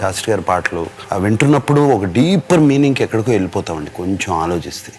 శాస్త్రి గారి పాటలు ఆ వింటున్నప్పుడు ఒక డీపర్ మీనింగ్కి ఎక్కడికో వెళ్ళిపోతామండి కొంచెం ఆలోచిస్తే.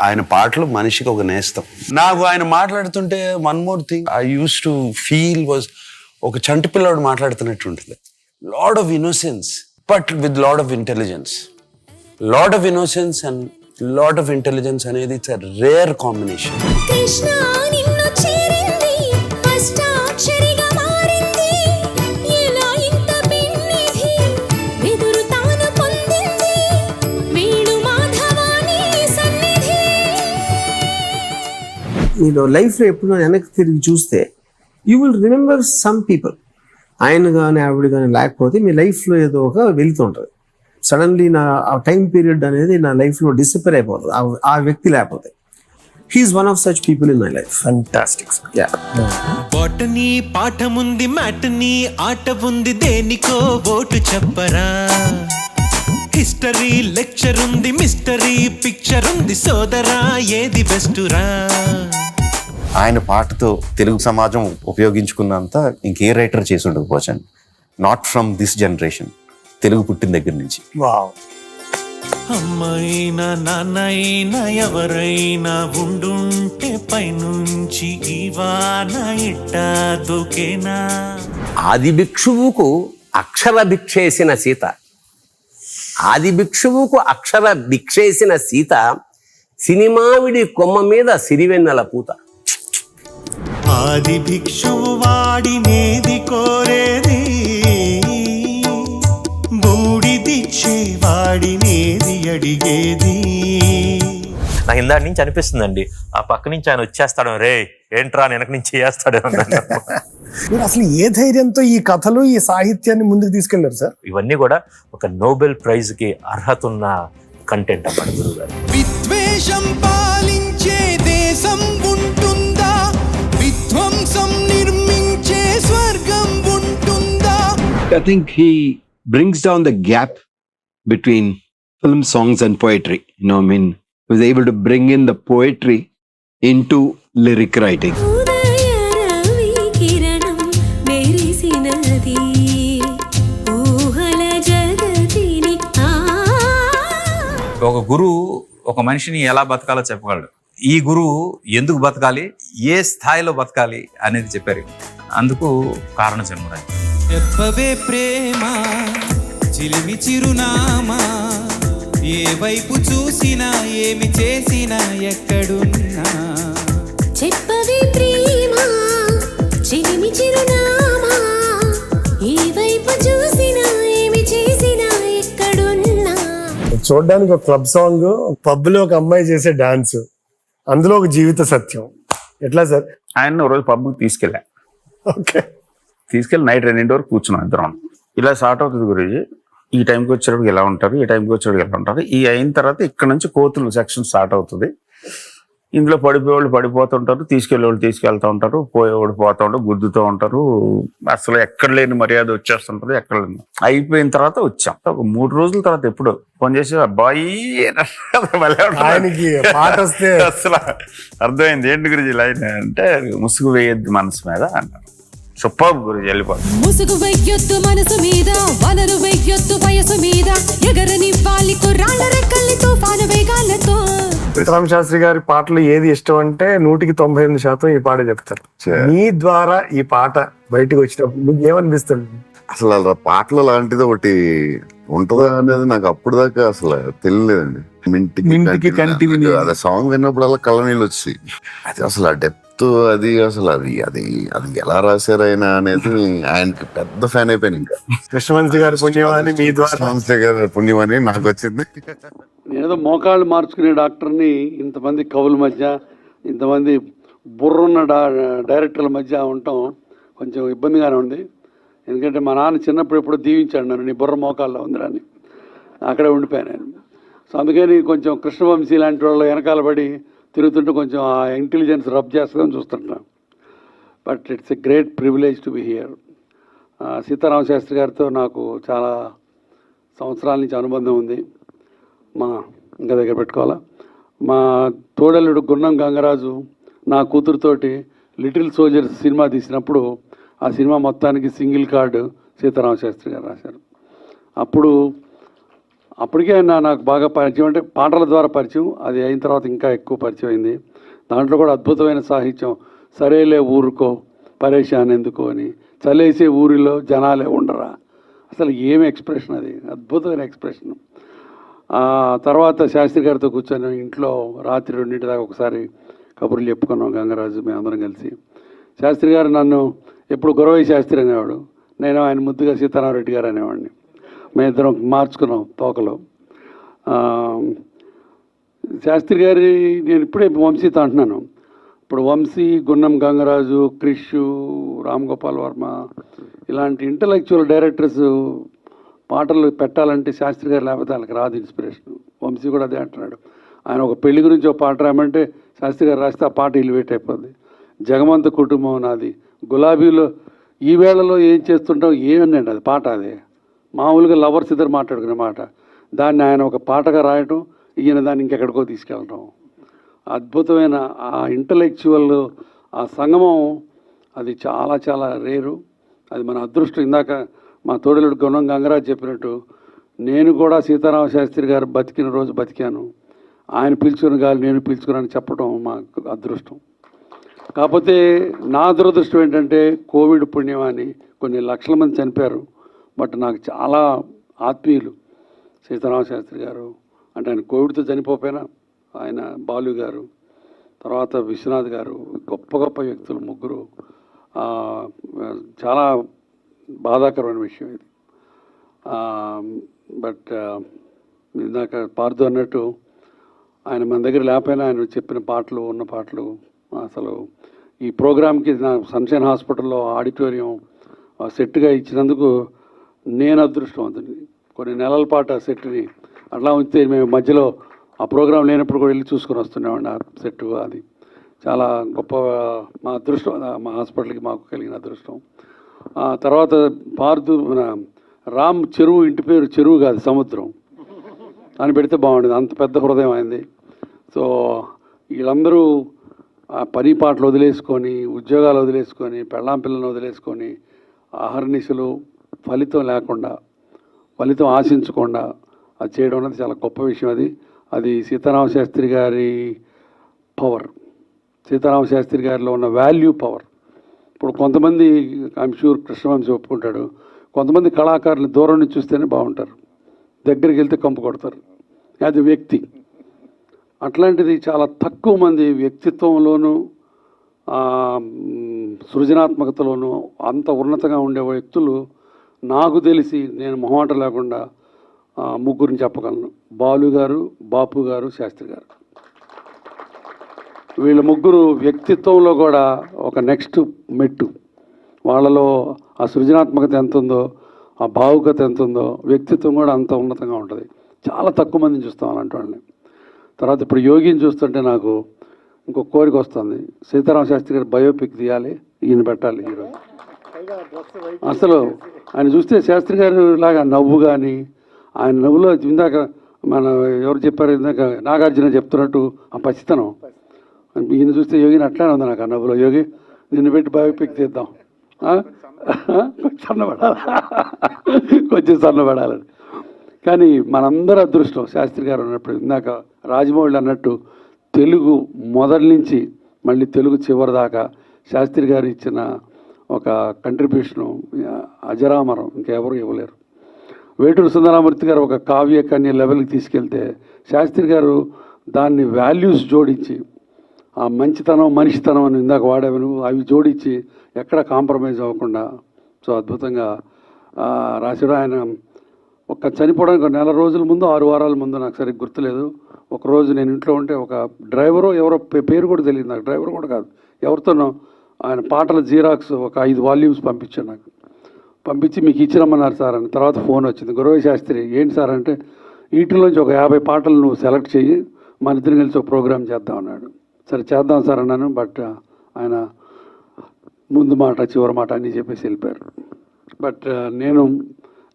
ఆయన పాటలు మనిషికి ఒక నేస్తం. నాకు ఆయన మాట్లాడుతుంటే one more thing I used to feel was ఒక చంటి పిల్లవాడు మాట్లాడుతున్నట్టు ఉంటుంది. Lot of innocence but with lot of intelligence lot of innocence and lot of intelligence అనేది ఇట్స్ అ రేర్ కాంబినేషన్ మీరు లైఫ్లో ఎప్పుడు వెనక్కి తిరిగి చూస్తే you will remember some people ఆయన కానీ ఆవిడ కానీ లేకపోతే మీ లైఫ్లో ఏదో ఒక వెళ్తుంటుంది సడన్లీ నా ఆ టైం పీరియడ్ అనేది నా లైఫ్లో డిసపేర్ అయిపోతుంది. ఆ- ఆ వ్యక్తి లేకపోతే. He is one of such people in my life fantastic yeah botany పాఠముంది matinee ఆట ఉంది దేనికో ఓటు చెప్పరా? హిస్టరీ లెక్చర్ ఉంది మిస్టరీ పిక్చర్ ఉంది సోదరా ఏది బెస్టురా? ఆయన పాటతో తెలుగు సమాజం ఉపయోగించుకున్నంత ఇంకే రైటర్ చేసి ఉండకపోవచ్చండి. Not from this generation Telugu పుట్టిన దగ్గర నుంచి. వావ్. అమ్మైనా నాన్నైనా ఎవరైనా ఉండుంటే పైనుంచి ఆది భిక్షువుకు అక్షర భిక్షేసిన సీత ఆది భిక్షువుకు అక్షర భిక్షేసిన సీత సినిమావిడి కొమ్మ మీద సిరివెన్నెల పూత. ఆది భిక్షువు వాడినేది కోరేది. బూడిదిచ్చే వాడినేది అడిగేది. నాకు ఇందాటి నుంచి అనిపిస్తుందండి ఆ పక్క నుంచి ఆయన వచ్చేస్తాడు రే ఏంట్రా అని వెనక నుంచి చేస్తాడు మీరు అసలు ఏ ధైర్యంతో ఈ కథలు ఈ సాహిత్యాన్ని ముందుకు తీసుకెళ్ళారు సార్? ఇవన్నీ కూడా ఒక నోబెల్ ప్రైజ్కి అర్హత ఉన్న కంటెంట్ అన్నమాట గురువు గారు. విద్వేషం I think he brings down the gap between film songs and poetry. You know, I mean, he was able to bring in the poetry into lyric writing. ఒక గురువు ఒక మనిషిని ఎలా బతకాలో చెప్పగలడు ఈ గురువు ఎందుకు బతకాలి ఏ స్థాయిలో బతకాలి అనేది చెప్పారు అందుకు కారణ జన్మరాజు చెప్పవే ప్రేమ చిలిమి చిరునామా? ఏ వైపు చూసినా ఏమి చేసినా ఎక్కడున్నా? చెప్పవే ప్రేమ చిలిమి చిరునామా? ఈ వైపు చూసినా ఏమి చేసినా ఎక్కడున్నా? చూడడానికి ఒక క్లబ్ సాంగ్ పబ్లో ఒక అమ్మాయి చేసే డాన్స్. అందులో ఒక జీవిత సత్యం. ఎట్లా సార్? ఆయన రోజు పబ్కి తీసుకెళ్ళా. ఓకే. తీసుకెళ్ళి నైట్ రెండింటి వరకు కూర్చున్నాం ఇద్దరం. ఇలా స్టార్ట్ అవుతుంది గురించి ఈ టైంకి వచ్చేటప్పుడు ఎలా ఉంటారు? ఈ టైంకి వచ్చేటప్పుడు ఎలా ఉంటారు? ఈ అయిన తర్వాత ఇక్కడ నుంచి కోతులు సెక్షన్ స్టార్ట్ అవుతుంది. ఇందులో పడిపోయేవాళ్ళు పడిపోతుంటారు తీసుకెళ్ళేవాళ్ళు తీసుకెళ్తూ ఉంటారు పోయేవాళ్ళు పోతూ ఉంటారు గుద్దుతూ ఉంటారు. అసలు ఎక్కడ లేని మర్యాద వచ్చేస్తుంటది ఎక్కడ లేని అయిపోయిన తర్వాత వచ్చాం. ఒక మూడు రోజుల తర్వాత ఎప్పుడు ఫోన్ చేసి అబ్బాయి. ఆయనకి అసలు అర్థమైంది. ఏంటి గురించి లైన్ అంటే ముసుగు వేయద్దు మనసు మీద అన్నారు. సూపర్ గురించి వెళ్ళిపోతుంది ముసుగు వెయ్యొద్దు మనసు మీద వనరు వెయ్యొద్దు వయసు మీద. ఎగరనివ్వాలి కుర్రాళ్ళ రెక్కల్ని తుఫాను వేగాలతో సీతారామ శాస్త్రి గారి పాటలు ఏది ఇష్టం అంటే నూటికి తొంభై ఎనిమిది శాతం ఈ పాట చెప్తారు. మీ ద్వారా ఈ పాట బయటకు వచ్చినప్పుడు మీకు ఏమనిపిస్తుంది? అసలు అలా పాటలు లాంటిది ఒకటి ఉంటుందా అనేది నాకు అప్పుడు దాకా అసలు తెలియలేదండి. మింటికి మింటికి కంటి. అదే సాంగ్ విన్నప్పుడు అలా కళ్ళ నీళ్ళు వచ్చి. అది అసలు ఆ డెప్త్ అది అసలు అది అది అది ఎలా రాశారు ఆయన అనేది ఆయనకి పెద్ద ఫ్యాన్ అయిపోయాను ఇంకా. కృష్ణవంశీ గారి పుణ్యమాని మీ ద్వారా. సంస్థ గారి నాకు వచ్చింది. నేనేదో మోకాళ్ళు మార్చుకునే డాక్టర్ని ఇంతమంది కవుల మధ్య ఇంతమంది బుర్రున్న డా డైరెక్టర్ల మధ్య ఉండటం కొంచెం ఇబ్బందిగానే ఉంది. ఎందుకంటే మా నాన్న చిన్నప్పుడు ఎప్పుడు దీవించాడు నన్ను నీ బుర్ర మోకాల్లో ఉందిరా అని అక్కడే ఉండిపోయాను నేను. సో అందుకని కొంచెం కృష్ణవంశీ లాంటి వాళ్ళు వెనకాల పడి తిరుగుతుంటే కొంచెం ఆ ఇంటెలిజెన్స్ రబ్ చేస్తుందని చూస్తుంటాం. But it's a great privilege to be here Sitarama Sastri గారితో నాకు చాలా సంవత్సరాల నుంచి అనుబంధం ఉంది. మా ఇంకా దగ్గర పెట్టుకోవాలా? మా తోడల్లుడు గున్నం గంగరాజు నా కూతురుతోటి లిటిల్ సోల్జర్స్ సినిమా తీసినప్పుడు ఆ సినిమా మొత్తానికి సింగిల్ కార్డు సీతారామ శాస్త్రి గారు రాశారు. అప్పుడు అప్పటికే ఆయన నాకు బాగా పరిచయం అంటే పాటల ద్వారా పరిచయం. అది అయిన తర్వాత ఇంకా ఎక్కువ పరిచయం అయింది. దాంట్లో కూడా అద్భుతమైన సాహిత్యం. సరేలే ఊరుకో పరేషాన్ ఎందుకు అని. చలేసే ఊరిలో జనాలే ఉండరా. అసలు ఏమి ఎక్స్ప్రెషన్ అది? అద్భుతమైన ఎక్స్ప్రెషన్. తర్వాత శాస్త్రి గారితో కూర్చొని ఇంట్లో రాత్రి రెండింటి దాకా ఒకసారి కబుర్లు చెప్పుకున్నాం గంగరాజు మేము అందరం కలిసి. శాస్త్రి గారు నన్ను ఎప్పుడు గురవై శాస్త్రి అనేవాడు. నేను ఆయన ముద్దుగా సీతారామరెడ్డి గారు అనేవాడిని. మేము ఇద్దరం మార్చుకున్నాం తోకలు. శాస్త్రి గారి నేను ఇప్పుడే వంశీతో అంటున్నాను. ఇప్పుడు వంశీ గున్నం గంగరాజు క్రిష్ రామ్ గోపాల్ వర్మ ఇలాంటి ఇంటలెక్చువల్ డైరెక్టర్స్ పాటలు పెట్టాలంటే శాస్త్రి గారు లేకపోతే వాళ్ళకి రాదు ఇన్స్పిరేషన్. వంశీ కూడా అదే అంటున్నాడు. ఆయన ఒక పెళ్ళి గురించి ఒక పాట రామంటే శాస్త్రి గారు రాస్తే ఆ పాట ఇలివేట్ అయిపోద్ది. జగమంత కుటుంబం నాది. గులాబీలో ఈ వేళలో ఏం చేస్తుంటాం ఏమన్నాడు అది పాట అది? మామూలుగా లవర్స్ ఇద్దరు మాట్లాడుకునే మాట. దాన్ని ఆయన ఒక పాటగా రాయటం ఈయన దాన్ని ఇంకెక్కడికో తీసుకెళ్ళటం. అద్భుతమైన ఆ ఇంటలెక్చువల్ ఆ సంగమం అది చాలా చాలా రేరు. అది మన అదృష్టం. ఇందాక మా తోడలుడు గుణం గంగరాజ్ చెప్పినట్టు నేను కూడా సీతారామ శాస్త్రి గారు బతికిన రోజు బతికాను. ఆయన పీల్చుకున్న గాలి నేను పీల్చుకున్నాను చెప్పడం మా అదృష్టం. కాకపోతే నా దురదృష్టం ఏంటంటే కోవిడ్ పుణ్యమాని కొన్ని లక్షల మంది చనిపోయారు. బట్ నాకు చాలా ఆత్మీయులు సీతారామ శాస్త్రి గారు అంటే ఆయన కోవిడ్తో చనిపోపోయినా ఆయన బాలు గారు తర్వాత విశ్వనాథ్ గారు గొప్ప గొప్ప వ్యక్తులు ముగ్గురు. చాలా బాధాకరమైన విషయం ఇది. బట్ ఇందాక పార్దు అన్నట్టు ఆయన మన దగ్గర లేకపోయినా ఆయన చెప్పిన పాటలు ఉన్న పాటలు అసలు ఈ ప్రోగ్రామ్కి నా సన్షైన్ హాస్పిటల్లో ఆడిటోరియం సెట్గా ఇచ్చినందుకు నేను అదృష్టవంతుని కొన్ని నెలల పాటు ఆ సెట్ని అట్లా ఉంచితే మేము మధ్యలో ఆ ప్రోగ్రాం లేనప్పుడు కూడా వెళ్ళి చూసుకొని వస్తున్నామండి ఆ సెట్ అది. చాలా గొప్ప మా అదృష్టం మా హాస్పిటల్కి మాకు కలిగిన అదృష్టం. ఆ తర్వాత పార్దు మన రామ్ చెరువు ఇంటి పేరు చెరువు కాదు సముద్రం. అని పెడితే బాగుండేది. అంత పెద్ద హృదయం అయింది సో వీళ్ళందరూ ఆ పని పాటలు వదిలేసుకొని ఉద్యోగాలు వదిలేసుకొని పెళ్ళాం పిల్లలను వదిలేసుకొని అహర్నిశలు ఫలితం లేకుండా ఫలితం ఆశించకుండా అది చేయడం అనేది చాలా గొప్ప విషయం అది. అది సీతారామ శాస్త్రి గారి పవర్. సీతారామ శాస్త్రి గారిలో ఉన్న వాల్యూ పవర్. ఇప్పుడు కొంతమంది ఐఎమ్ షూర్ కృష్ణవంశీ ఒప్పుకుంటాడు. కొంతమంది కళాకారులు దూరం నుంచి చూస్తేనే బాగుంటారు. దగ్గరికి వెళ్తే కంపు కొడతారు. అది వ్యక్తి. అట్లాంటిది చాలా తక్కువ మంది వ్యక్తిత్వంలోనూ సృజనాత్మకతలోనూ అంత ఉన్నతంగా ఉండే వ్యక్తులు నాకు తెలిసి నేను మొహమాట లేకుండా ముగ్గురిని చెప్పగలను. బాలు గారు బాపు గారు శాస్త్రి గారు. వీళ్ళ ముగ్గురు వ్యక్తిత్వంలో కూడా ఒక నెక్స్ట్ మెట్టు. వాళ్ళలో ఆ సృజనాత్మకత ఎంత ఉందో ఆ భావుకత ఎంత ఉందో వ్యక్తిత్వం కూడా అంత ఉన్నతంగా ఉంటుంది. చాలా తక్కువ మందిని చూస్తాం అలాంటి వాళ్ళని. తర్వాత ఇప్పుడు యోగిని చూస్తుంటే నాకు ఇంకో కోరిక వస్తుంది. సీతారామ శాస్త్రి గారి బయోపిక్ తీయాలి ఈయన పెట్టాలి ఈరోజు అసలు ఆయన చూస్తే శాస్త్రి గారు లాగా నవ్వు కానీ ఆయన నవ్వులో ఇందాక మన ఎవరు చెప్పారు ఇందాక నాగార్జున చెప్తున్నట్టు ఆ పసితనం. ఈయన చూస్తే యోగిని అట్లానే ఉంది నాకు ఆ నవ్వులో. యోగి నిన్ను పెట్టి బయోపిక్ తీద్దాం కొంచెం సన్నబడాలి. కొంచెం సన్నబడాలని. కానీ మనందరి అదృష్టం శాస్త్రి గారు ఉన్నప్పుడు ఇందాక రాజమౌళి అన్నట్టు తెలుగు మొదటి నుంచి మళ్ళీ తెలుగు చివరి దాకా శాస్త్రి గారు ఇచ్చిన ఒక కంట్రిబ్యూషను అజరామరం ఇంకెవరు ఇవ్వలేరు. వేటూరు సుందరామూర్తి గారు ఒక కావ్య కన్య లెవెల్కి తీసుకెళ్తే శాస్త్రి గారు దాన్ని వాల్యూస్ జోడించి ఆ మంచితనం మనిషితనం అని ఇందాక వాడేవను అవి జోడించి ఎక్కడ కాంప్రమైజ్ అవ్వకుండా సో అద్భుతంగా ఆ, రాశాడు ఆయన ఒక చనిపోవడానికి నెల రోజుల ముందు ఆరు వారాల ముందు నాకు సరిగ్గా గుర్తులేదు. ఒకరోజు నేను ఇంట్లో ఉంటే ఒక డ్రైవరు ఎవరో పేరు కూడా తెలియదు నాకు. డ్రైవర్ కూడా కాదు. ఎవరితోనో ఆయన పాటల జీరాక్స్ ఒక ఐదు వాల్యూమ్స్ పంపించాడు నాకు. పంపించి మీకు ఇచ్చిరమ్మన్నారు సార్ అని. తర్వాత ఫోన్ వచ్చింది. గురవ శాస్త్రి ఏంటి సార్ అంటే వీటిలోంచి ఒక యాభై పాటలు నువ్వు సెలెక్ట్ చెయ్యి మన ఇద్దరు కలిసి ఒక ప్రోగ్రామ్ చేద్దాం అన్నాడు. సరే చేద్దాం సార్ అన్నాను బట్ ఆయన ముందు మాట చివరి మాట అని చెప్పేసి వెళ్ళిపోయారు. బట్ నేను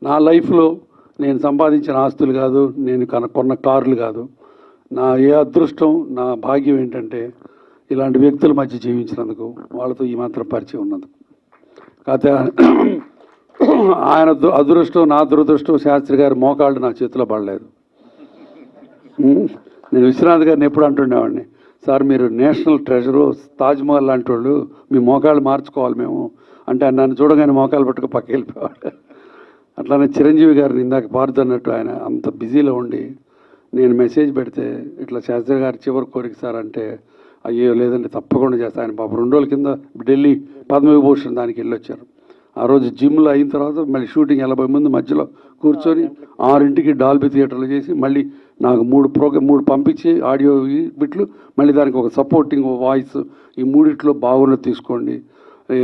నా లైఫ్లో నేను సంపాదించిన ఆస్తులు కాదు నేను కన కొన్న కార్లు కాదు. నా ఏ అదృష్టం నా భాగ్యం ఏంటంటే ఇలాంటి వ్యక్తుల మధ్య జీవించినందుకు వాళ్ళతో ఈ మాత్రం పరిచయం ఉన్నందుకు. కాకపోతే ఆయన దు- అదృష్టం నా దురదృష్టం శాస్త్రి గారి మోకాళ్ళు నా చేతిలో పడలేదు. నేను విశ్వనాథ్ గారిని ఎప్పుడు అంటుండేవాడిని సార్ మీరు నేషనల్ ట్రెజరు తాజ్మహల్ లాంటి వాళ్ళు మీ మోకాళ్ళు మార్చుకోవాలి మేము. అంటే ఆయన నన్ను చూడగానే మోకాలు పట్టుకు పక్క వెళ్ళిపోయాడు. అట్లానే చిరంజీవి గారిని ఇందాక పారుతున్నట్టు ఆయన అంత బిజీలో ఉండి నేను మెసేజ్ పెడితే ఇట్లా శాస్త్రి గారి చివరి కోరిక సార్ అంటే అయ్యో లేదండి తప్పకుండా చేస్తా ఆయన పాపం రెండు రోజుల కింద ఢిల్లీ పద్మవిభూషణ్ దానికి వెళ్ళొచ్చారు. ఆ రోజు జిమ్లో అయిన తర్వాత మళ్ళీ షూటింగ్ ఎనభై మంది మధ్యలో కూర్చొని ఆరింటికి డాల్బీ థియేటర్లు చేసి మళ్ళీ నాకు మూడు ప్రోగ్రామ్ మూడు పంపించి ఆడియో బిట్లు మళ్ళీ దానికి ఒక సపోర్టింగ్ వాయిస్ ఈ మూడిట్లో బాగున్నది తీసుకోండి.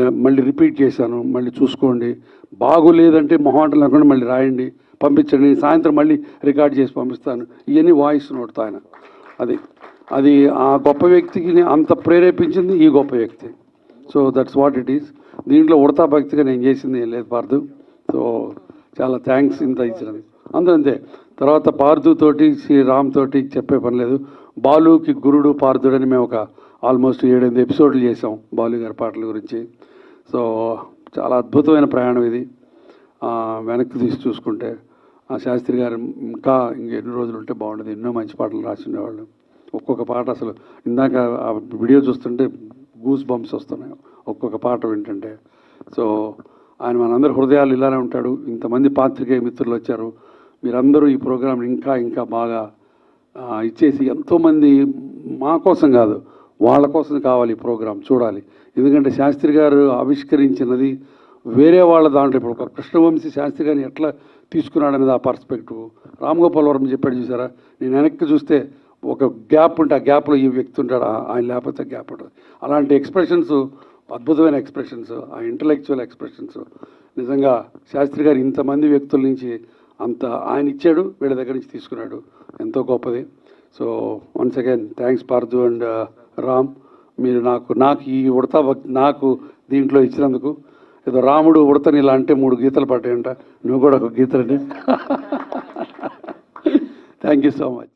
మళ్ళీ రిపీట్ చేశాను మళ్ళీ చూసుకోండి. బాగోలేదంటే మొహాటం లేకుండా మళ్ళీ రాయండి పంపించండి. సాయంత్రం మళ్ళీ రికార్డ్ చేసి పంపిస్తాను. ఇవన్నీ వాయిస్ నోడుతా ఆయన. అది. అది ఆ గొప్ప వ్యక్తికి అంత ప్రేరేపించింది ఈ గొప్ప వ్యక్తి. So that's what it is దీంట్లో ఉడతా భక్తిగా నేను చేసింది ఏం లేదు పార్థు. సో చాలా థ్యాంక్స్ ఇంత ఇచ్చినది అందరూ అంతే. తర్వాత పార్థుతోటి శ్రీరామ్ శ్రీ రామ్ తోటి చెప్పే పని లేదు. బాలుకి గురుడు పార్థుడని మేము ఒక ఆల్మోస్ట్ ఏడెనిమిది ఎపిసోడ్లు చేసాం బాలు గారి పాటల గురించి. సో చాలా అద్భుతమైన ప్రయాణం ఇది. వెనక్కి తీసి చూసుకుంటే ఆ శాస్త్రి గారు ఇంకా ఇంకెన్ని రోజులు ఉంటే బాగుండేది. ఎన్నో మంచి పాటలు రాసి ఉండేవాళ్ళు. ఒక్కొక్క పాట అసలు ఇందాక ఆ వీడియో చూస్తుంటే గూస్ బంప్స్ వస్తున్నాయి. ఒక్కొక్క పాట వింటుంటే. సో ఆయన మనందరి హృదయాలు ఇలానే ఉంటాడు. ఇంతమంది పాత్రికేయ మిత్రులు వచ్చారు. మీరందరూ ఈ ప్రోగ్రాం ఇంకా ఇంకా బాగా ఇచ్చేసి ఎంతోమంది మా కోసం కాదు వాళ్ళ కోసం కావాలి ఈ ప్రోగ్రాం చూడాలి. ఎందుకంటే శాస్త్రి గారు ఆవిష్కరించినది వేరే వాళ్ళ దాంట్లో. ఇప్పుడు ఒక కృష్ణవంశీ శాస్త్రి గారిని ఎట్లా తీసుకున్నాడనేది ఆ పర్స్పెక్టివ్. రామ్ గోపాల్ వర్మ చెప్పాడు చూసారా? నేను వెనక్కి చూస్తే ఒక గ్యాప్ ఉంటే ఆ గ్యాప్లో ఈ వ్యక్తి ఉంటాడు? ఆయన లేకపోతే గ్యాప్ ఉంటుంది అలాంటి ఎక్స్ప్రెషన్స్ అద్భుతమైన ఎక్స్ప్రెషన్స్ ఆ ఇంటలెక్చువల్ ఎక్స్ప్రెషన్స్ నిజంగా శాస్త్రి గారు ఇంతమంది వ్యక్తుల నుంచి అంత ఆయన ఇచ్చాడు వీళ్ళ దగ్గర నుంచి తీసుకున్నాడు. ఎంతో గొప్పది. So once again thanks Parthu and uh, Ram. మీరు నాకు నాకు ఈ ఉడతా నాకు దీంట్లో ఇచ్చినందుకు. ఏదో రాముడు ఉడతని ఇలా అంటే మూడు గీతలు పట్టాయంట నువ్వు కూడా ఒక గీతలని థ్యాంక్ యూ సో మచ్